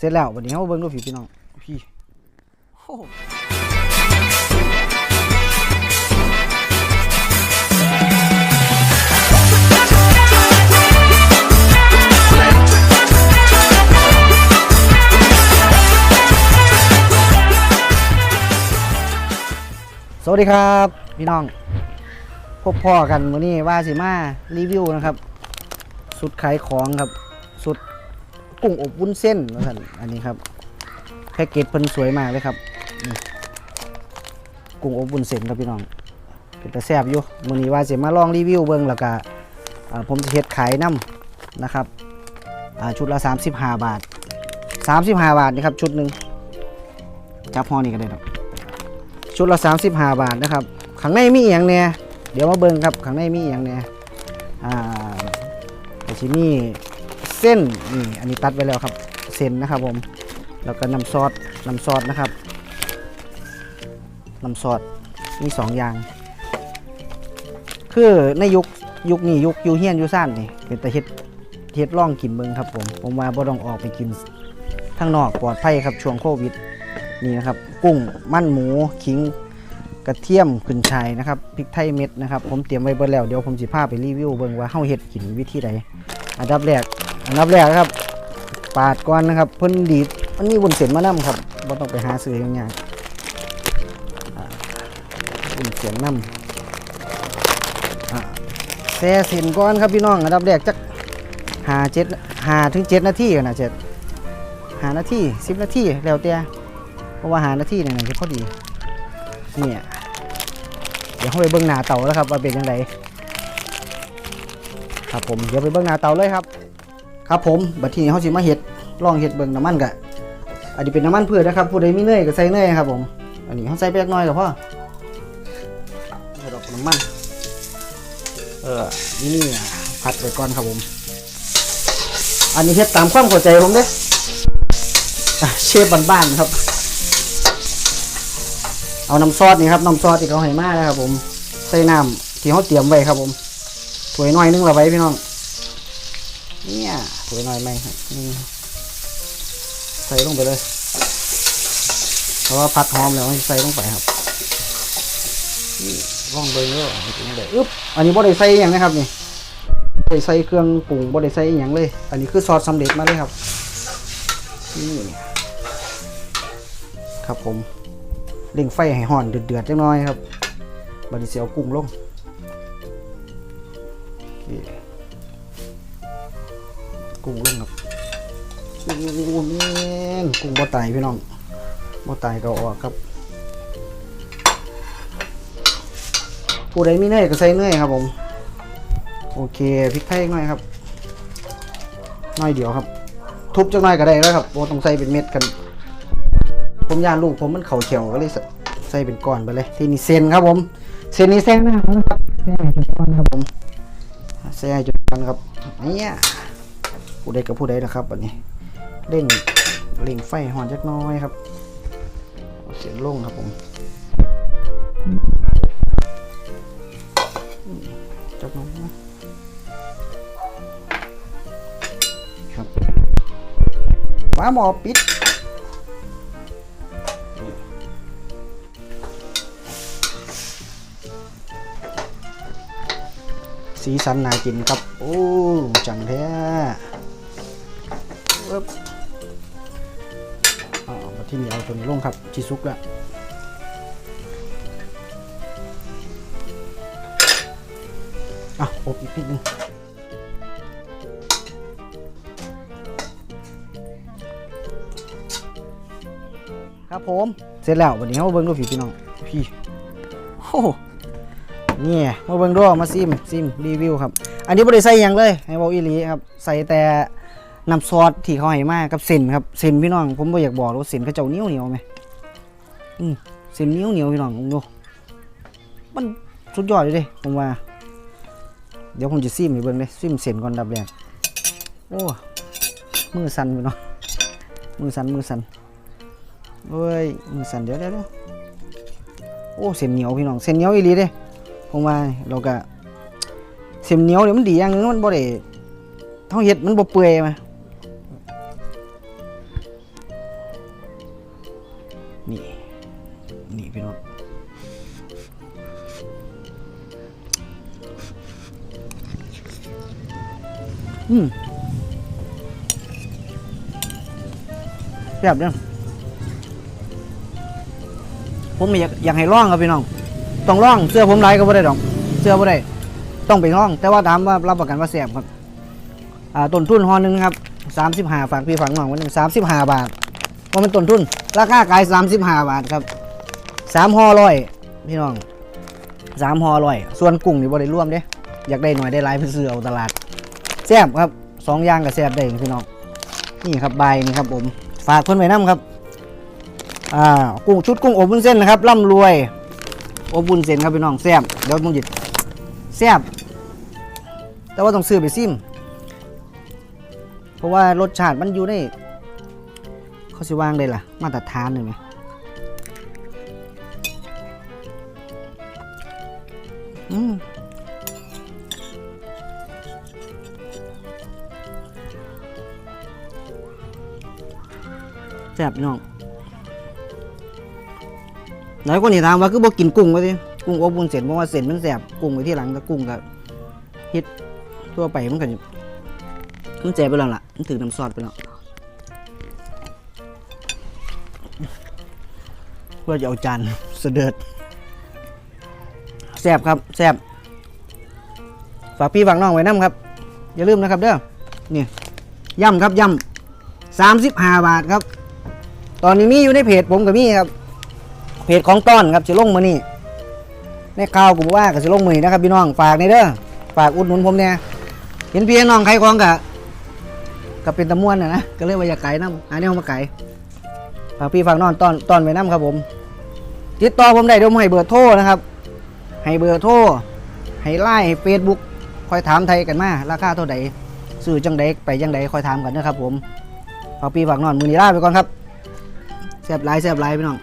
เสร็จแล้ววันนี้เฮาเบิ่งดูพี่พี่น้องพี่โอ้สวัสดีครับพี่น้อง พบพ่อกันวันนี้ว่าสิมารีวิวนะครับ สุดขายของครับ สุด กุ้งอบวุ้นเส้นนะท่านอันนี้ครับแพ็กเกจเพิ่นสวยมากเลยครับกุ้งอบวุ้นเส้นครับพี่น้องเป็นตาแซบอยู่มื้อนี้ว่าสิมาลองรีวิวเบิ่งแล้วก็ผมจะเฮ็ดขายนํนะครับชุดละ 35 บาท 35 บาทนี่ครับชุดหนึ่งจับห่อนี่ก็ได้ครับชุดละ 35 บาทนะครับข้างในมีอีหยังแหน่ยเดี๋ยวมาเบิ่งครับข้างในมีอีหยังแหน่ยอ่าแต่ที่นี่ เส้นนี่อันนี้ตัดไว้แล้วครับ เส้นนะครับผมแล้วก็น้ำซอสน้ำซอสนะครับน้ำซอสมีสองอย่าง คือในยุคยุคนี้ยุคยูเฮียนยูซ่านนี่เป็นแต่เฮ็ดเฮ็ดล่องกินเบิงครับผมผมว่าบ่ต้องออกไปกินข้างนอกปลอดภัยครับช่วงโควิดนี่นะครับ กุ้งมันหมูขิงกระเทียมขึ้นช่ายนะครับพริกไทยเม็ดนะครับ ผมเตรียมไว้เบิดแล้วเดี๋ยวผมสิพาไปรีวิวเบิ่งว่าเฮาเฮ็ดกินวิธีใดอันดับแรก อันดับแรกครับ ปาดก่อนนะครับ เพิ่นดีดมันมีบุญเส้นมานํครับบ่ต้องไปหาซื้ออย่างยากอ่าบุญเส้นนํอ่าแซ่เส้นก่อนครับพี่น้องอันดับแรกจักหาเจ็ดหาถึงเจ็ดนาทีนะเจ็ดหานาทีสิบนาทีแล้วแต่เพราะว่าหานาทีเนี่ยจะพอดีเนี่ยเดี๋ยวเราไปเบิ่งหน้าเต่าแล้วครับว่าเป็นยังไงครับผมเดี๋ยวไปเบิ่งหน้าเตาเลยครับ ครับผมบัดทีนี้เขาสิมาเฮ็ดลองเฮ็ดเบิ่งน้ำมันกะอันนี้เป็นน้ำมันพืชนะครับผู้ใดมีเนยก็ใส่เนยครับผม อันนี้เขาใส่ไปเล็กน้อยก็พอใส่ดอกน้ำมัน เออนี่ผัดไปก่อนครับผม อันนี้เฮ็ดตามความเข้าใจผมเด้อเชฟบ้านๆครับ เอาน้ำซอสนี่ครับน้ำซอสที่เขาให้มานะครับผม ใส่น้ำที่เขาเตรียมไว้ครับผมถ้วยน้อยนึงละไว้พี่น้อง เนี่ยถวยน้อยไหมครับนี่ใส่ลงไปเลย เพราะว่าผัดหอมแล้วให้ใส่ลงไปครับนี่ล่องเบอร์เยอะถึงเลยอึ๊บอันนี้บ่ได้ใส่อย่างนะครับนี่บ่ได้ใส่เครื่องปรุงบ่ได้ใส่อย่างเลย อันนี้คือซอสสำเร็จมาเลยครับนี่ครับผมเร่งไฟให้ห่อนเดือดๆจังน้อยครับบัดนี้เสียวกุ้งลง กุ้งลงครับกุ้งแม่นกุ้งบ่ตายพี่น้องบ่ตายก็ออกครับ ผู้ใดมีเนยก็ใส่เนยครับผม โอเคพริกไทยหน่อยครับน้อยเดียวครับ ทุบจังหน่อยก็ได้แล้วครับโบต้องใส่เป็นเม็ดกัน ผมยานลูกผมมันเข่าเขียวก็เลยใส่เป็นก้อนไปเลย ที่นี่เซนครับผม เซนนี้แซงหน้าผมนะครับแซงให้จุดก้อนครับผมแซงให้จุดก้อนครับเนี่ย ผู้ใดกับผู้ใดนะครับวันนี้เร่งเร่งไฟหอนจักน้อยครับ เสียงลงครับผมจักน้อยนะครับฟ้าหม้อปิดสีสันน่ากินครับ โอ้ จัง ลงครับชีซุกแล้วอะอบอีกนิดนึงครับผม เสร็จแล้ววันนี้เราเบิ่งดูผีพี่น้องพี่โอ้นี่มาเบิ่งดูมาซิมซิมรีวิวครับ อันนี้บ่ได้ใส่ยังเลย ให้บอกอีหลีครับ ใส่แต่ น้ำซอสที่เขาให้มากับเส้นครับเส้นพี่น้อง ผมบ่อยากบอกว่าเส้นเขาเจ้าเหนียวเหนียวไหมอืมเส้นเหนียวเหนียวพี่น้องดูมันสุดยอดเลยเด้ผมว่า เดี๋ยวผมจะซิมให้เบิ่งเลยซิมเส้นก่อนดับแรกโอ้มือสั่นพี่น้องมือสั่นมือสั่นเอ้ยมือสั่นเดี๋ยวเดี๋ยวโอ้เส้นเหนียวพี่น้องเส้นเหนียวอีหลีเด้ผมว่าเราก็เสียมเหนียวเนี่ยมันดีอย่างนึงมันบ่ได้เท่าเฮ็ดมันบ่เปื่อยมา อืมแบบเนี้ยผมอยากอยากให้ร่องครับพี่น้อง ต้องร่องเสื้อผมไรก็ไม่ได้ดอก เสื้อไม่ได้ ต้องไปร่อง แต่ว่าถามว่ารับประกันว่าแสบครับ อ่าต้นทุนห่อหนึ่งครับสามสิบห้าฝากพี่ฝากน้องวันหนึ่งสามสิบห้าบาทก็เป็นต้นทุน ราคาขายสามสิบห้าบาทครับสามห่อร้อยพี่น้องสามห่อร้อยส่วนกุ้งนี่บ่ได้ร่วมเด้อยากได้หน่อยได้หลายเพื่อซื้อเอาตลาด แซ่บครับสองอย่างกับแซ่บได้พี่น้องนี่ครับใบนี่ครับผมฝากเพื่อนไว้น้ำครับอ่ากุ้งชุดกุ้งอบวุ้นเส้นนะครับร่ำรวยอบวุ้นเส้นครับพี่น้องแซ่บเดี๋ยวมึงหยิบแซ่บแต่ว่าต้องซื้อไปซิม เพราะว่ารสชาติมันอยู่ในเขาสิวางได้ล่ะ มาตรฐานเลยไหมอืม ซ่บพี่น้องหลายคนที่ถามว่าคือบอกกินกุ้งวะสิกุ้งอบบุญเสร็จเพราะว่าเสร็จมันแซ่บกุ้งไว้ที่หลังแต่กุ้งก็เฮ็ดทั่วไปมันก็มันเจ็บไปแล้วล่ะมันถือน้ำซอสไปแล้วเพื่อจะเอาจานเสด็จแซบครับแซบฝากพี่ฝากน้องไว้น้ำครับ อย่าลืมนะครับเด้อนี่ย่ำครับย่ำสามสิบห้าบาทครับ ตอนนี้มีอยู่ในเพจผมกับมีครับ เพจของต้อนครับจะลงมานี่ในข่าวผมว่าก็จะลงมือนะครับพี่น้องฝากในเด้อฝากอุดหนุนผมเนี่ยเห็นพี่น้องใครของกะกับเป็นตะม่วนนะนะก็เลยว่าอยากไก่น้ำหาแนวมาไก่ฝากพี่ฝากน้องตอนตอนไปน้ำครับผมติดต่อผมได้เดี๋ยวผมให้เบอร์โทรนะครับ ให้เบอร์โทรให้ไลน์ให้เฟซบุ๊กคอยถามไทยกันมาราคาเท่าใดซื้อจังใดไปจังใดคอยถามกันนะครับผมฝากพี่ฝากน้องมือนีลาไปก่อนครับ แซ่บหลายแซบหลายพี่น้อง